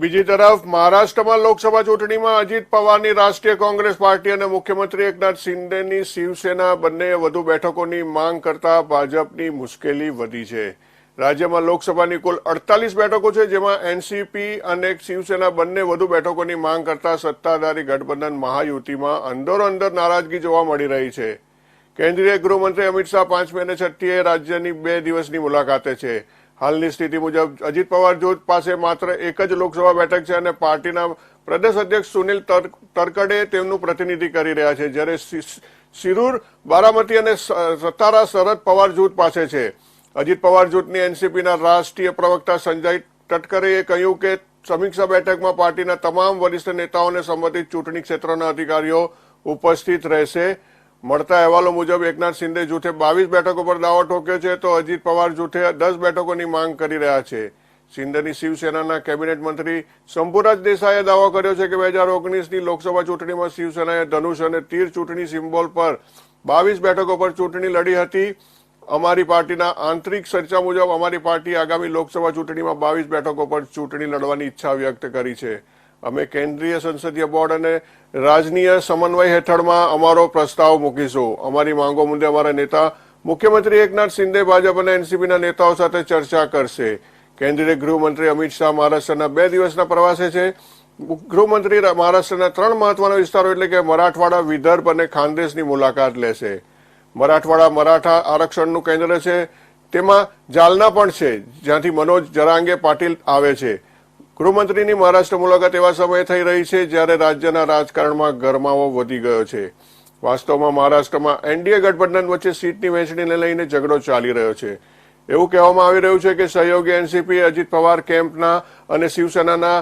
બીજી તરફ મહારાષ્ટ્રમાં લોકસભા ચૂંટણીમાં અજીત પવારની રાષ્ટ્રીય કોંગ્રેસ પાર્ટી અને મુખ્યમંત્રી એકનાથ શિંદેની શિવસેના બંને વધુ બેઠકોની માંગ કરતા ભાજપની મુશ્કેલી વધી છે. રાજ્યમાં લોકસભાની કુલ અડતાલીસ બેઠકો છે, જેમાં એનસીપી અને શિવસેના બંને વધુ બેઠકોની માંગ કરતા સત્તાધારી ગઠબંધન મહાયુતિમાં અંદરોઅંદર નારાજગી જોવા મળી રહી છે. કેન્દ્રીય ગૃહમંત્રી અમિત શાહ પાંચમી અને છઠ્ઠીએ રાજ્યની બે દિવસની મુલાકાતે છે. હાલની સ્થિતિ મુજબ અજીત પવાર જૂથ પાસે માત્ર એક જ લોકસભા બેઠક છે અને પાર્ટીના પ્રદેશ અધ્યક્ષ સુનિલ તર- તરકડે તેમનું પ્રતિનિધિ કરી રહ્યા છે. જ્યારે શિરૂર બારામતી અને સત્તારા શરદ પવાર જૂથ પાસે છે. અજીત પવાર જૂથની એનસીપીના રાષ્ટ્રીય પ્રવક્તા સંજય તટકરેએ કહ્યું કે સમીક્ષા બેઠકમાં પાર્ટીના તમામ વરિષ્ઠ નેતાઓને સંબંધિત ચૂંટણી ક્ષેત્રના અધિકારીઓ ઉપસ્થિત રહેશે. મળતા અહેવાલો મુજબ એકનાથ શિંદે જૂથે બાવીસ બેઠકો પર દાવો ઠોક્યો છે તો અજીત પવાર જૂથે દસ બેઠકોની માંગ કરી રહ્યા છે. શિંદેની શિવસેનાના કેબિનેટ મંત્રી શંભુરાજ દેસાઈએ દાવો કર્યો છે કે બે હજાર ઓગણીસની લોકસભા ચૂંટણીમાં શિવસેનાએ ધનુષ અને તીર ચૂંટણી સિમ્બોલ પર બાવીસ બેઠકો પર ચૂંટણી લડી હતી. અમારી પાર્ટીના આંતરિક ચર્ચા મુજબ અમારી પાર્ટી આગામી લોકસભા ચૂંટણીમાં બાવીસ બેઠકો પર ચૂંટણી લડવાની ઈચ્છા વ્યક્ત કરી છે. અમે કેન્દ્રીય સંસદીય બોર્ડ અને રાજનીય સમન્વય હેઠળમાં અમારો પ્રસ્તાવ મૂકીશું. અમારી માંગો મુદ્દે અમારા નેતા મુખ્યમંત્રી એકનાથ શિંદે ભાજપ અને એનસીપીના નેતાઓ સાથે ચર્ચા કરશે. કેન્દ્રીય ગૃહમંત્રી અમિત શાહ મહારાષ્ટ્રના બે દિવસના પ્રવાસે છે. ગૃહમંત્રી મહારાષ્ટ્રના ત્રણ મહત્વના વિસ્તારો એટલે કે મરાઠવાડા, વિદર્ભ અને ખાનદેશની મુલાકાત લેશે. મરાઠવાડા મરાઠા આરક્ષણનું કેન્દ્ર છે. તેમાં જાલના પણ છે, જ્યાંથી મનોજ જરાંગે પાટીલ આવે છે. ગૃહમંત્રીની મહારાષ્ટ્ર મુલાકાત એવા સમયે થઈ રહી છે જ્યારે રાજ્યના રાજકારણમાં ગરમાવો વધી ગયો છે. વાસ્તવમાં મહારાષ્ટ્રમાં એનડીએ ગઠબંધન વચ્ચે સીટની વહેંચણીને લઈને ઝઘડો ચાલી રહ્યો છે. એવું કહેવામાં આવી રહ્યું છે કે સહયોગી એનસીપી અજીત પવાર કેમ્પના અને શિવસેનાના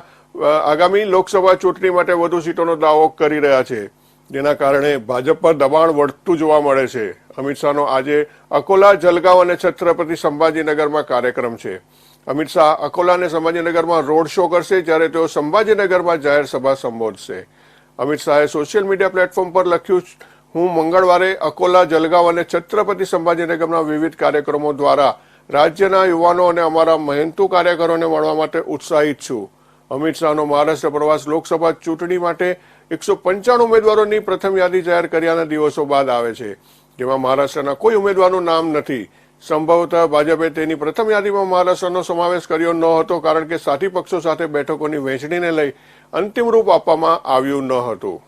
આગામી લોકસભા ચૂંટણી માટે વધુ સીટોનો દાવો કરી રહ્યા છે. જેના કારણે ભાજપ પર દબાણ વધતું જોવા મળે છે. અમિત શાહનો આજે અકોલા, જલગાંવ અને છત્રપતિ સંભાજીનગરમાં કાર્યક્રમ છે. અમિત શાહ અકોલા અને સંભાજીનગરમાં રોડ શો કરશે જ્યારે તેઓ સંભાજીનગરમાં જાહેર સભા સંબોધશે. અમિત શાહે સોશિયલ મીડિયા પ્લેટફોર્મ પર લખ્યું હું મંગળવારે અકોલા, જલગાંવ અને છત્રપતિ સંભાજીનગરના વિવિધ કાર્યક્રમો દ્વારા રાજ્યના યુવાનો અને અમારા મહેનતુ કાર્યકરોને મળવા માટે ઉત્સાહિત છું. અમિત શાહનો મહારાષ્ટ્ર પ્રવાસ લોકસભા ચૂંટણી માટે એકસો પંચાણું ઉમેદવારોની પ્રથમ યાદી જાહેર કર્યાના દિવસો બાદ આવે છે. જેમાં મહારાષ્ટ્રના કોઈ ઉમેદવારનું નામ નથી. સંભવતઃ ભાજપે તેની પ્રથમ યાદીમાં મહારાષ્ટ્રનો સમાવેશ કર્યો ન હતો કારણ કે સાથી પક્ષો સાથે બેઠકોની વહેંચણીને લઈ અંતિમ રૂપ આપવામાં આવ્યું ન હતું.